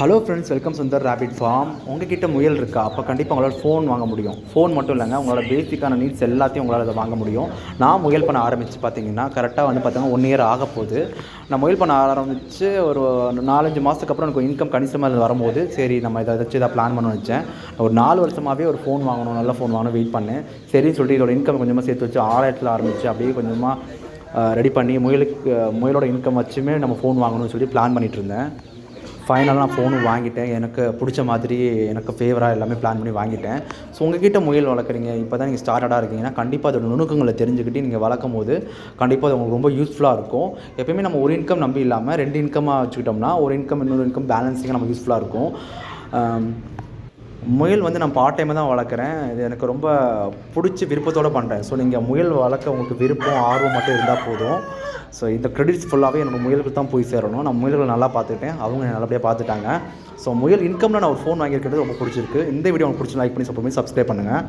Hello friends welcome Sundar rapid farm உங்ககிட்ட முயல் இருக்கா? அப்போ கண்டிப்பாக உங்களால் ஃபோன் வாங்க முடியும். ஃபோன் மட்டும் இல்லைங்க உங்களோட பேசிக்கான நீட்ஸ் எல்லாத்தையும் உங்களால் அதை வாங்க முடியும். நான் முயல் பண்ண ஆரம்பித்து பார்த்தீங்கன்னா கரெக்டாக வந்து பார்த்தீங்கன்னா ஒன் இயர் ஆக போகுது. நான் முயல் பண்ண ஆரம்பித்து ஒரு நாலஞ்சு மாதத்துக்கு அப்புறம் எனக்கு இன்கம் கணிசமாக வரும்போது சரி நம்ம இதை வச்சு இதை பிளான் பண்ண வச்சேன் ஒரு நாலு வருஷமாகவே ஒரு ஃபோன் வாங்கணும் நல்ல ஃபோன் வாங்கணும் வெயிட் பண்ணேன். சரின்னு சொல்லிட்டு இதோட இன்கம் கொஞ்சமாக சேர்த்து வச்சு ஆயிரத்தில் ஆரம்பித்து அப்படியே கொஞ்சமாக ரெடி பண்ணி முயலுக்கு முயலோட இன்கம் வச்சுமே நம்ம ஃபோன் வாங்கணும்னு சொல்லி பிளான் பண்ணிகிட்டு இருந்தேன். ஃபைனலாக நான் ஃபோனும் வாங்கிட்டேன். எனக்கு பிடிச்ச மாதிரி எனக்கு ஃபேவராக எல்லாமே பிளான் பண்ணி வாங்கிட்டேன். ஸோ உங்ககிட்ட முயல் வளர்க்குறீங்க. இப்போ தான் நீங்கள் ஸ்டார்டடாக இருக்கீங்கன்னா கண்டிப்பாக அதோட நுணுக்கங்களை தெரிஞ்சுக்கிட்டு நீங்கள் வளர்க்கும் போது கண்டிப்பாக அது உங்களுக்கு ரொம்ப யூஸ்ஃபுல்லாக இருக்கும். எப்பயுமே நம்ம ஒரு இன்கம் நம்பி இல்லாமல் ரெண்டு இன்கமாக வச்சுக்கிட்டோம்னா ஒரு இன்கம் இன்னொரு இன்கம் பேலன்ஸிங்காக நமக்கு யூஸ்ஃபுல்லாக இருக்கும். முயல் வந்து நான் பார்ட் டைமாக தான் வளர்க்குறேன். இது எனக்கு ரொம்ப பிடிச்ச விருப்பத்தோடு பண்ணுறேன் ஸோ நீங்கள் முயல் வளர்க்க உங்களுக்கு விருப்பம் ஆர்வம் மட்டும் இருந்தால் போதும். ஸோ இந்த கிரெடிட்ஸ் ஃபுல்லாகவே எனக்கு முயலுக்கு தான் போய் சேரணும். நான் முயல்களை நல்லா பார்த்துக்கிட்டேன். அவங்க நல்லபடியாக பார்த்துட்டாங்க. ஸோ முயல் இன்கமில் நான் ஒரு ஃபோன் வாங்கியிருக்கிறது ரொம்ப பிடிச்சிருக்கு. இந்த வீடியோ உங்களுக்கு பிடிச்சி லைக் பண்ணி சப்போர்ட் பண்ணி சப்ஸ்கிரைப் பண்ணுங்கள்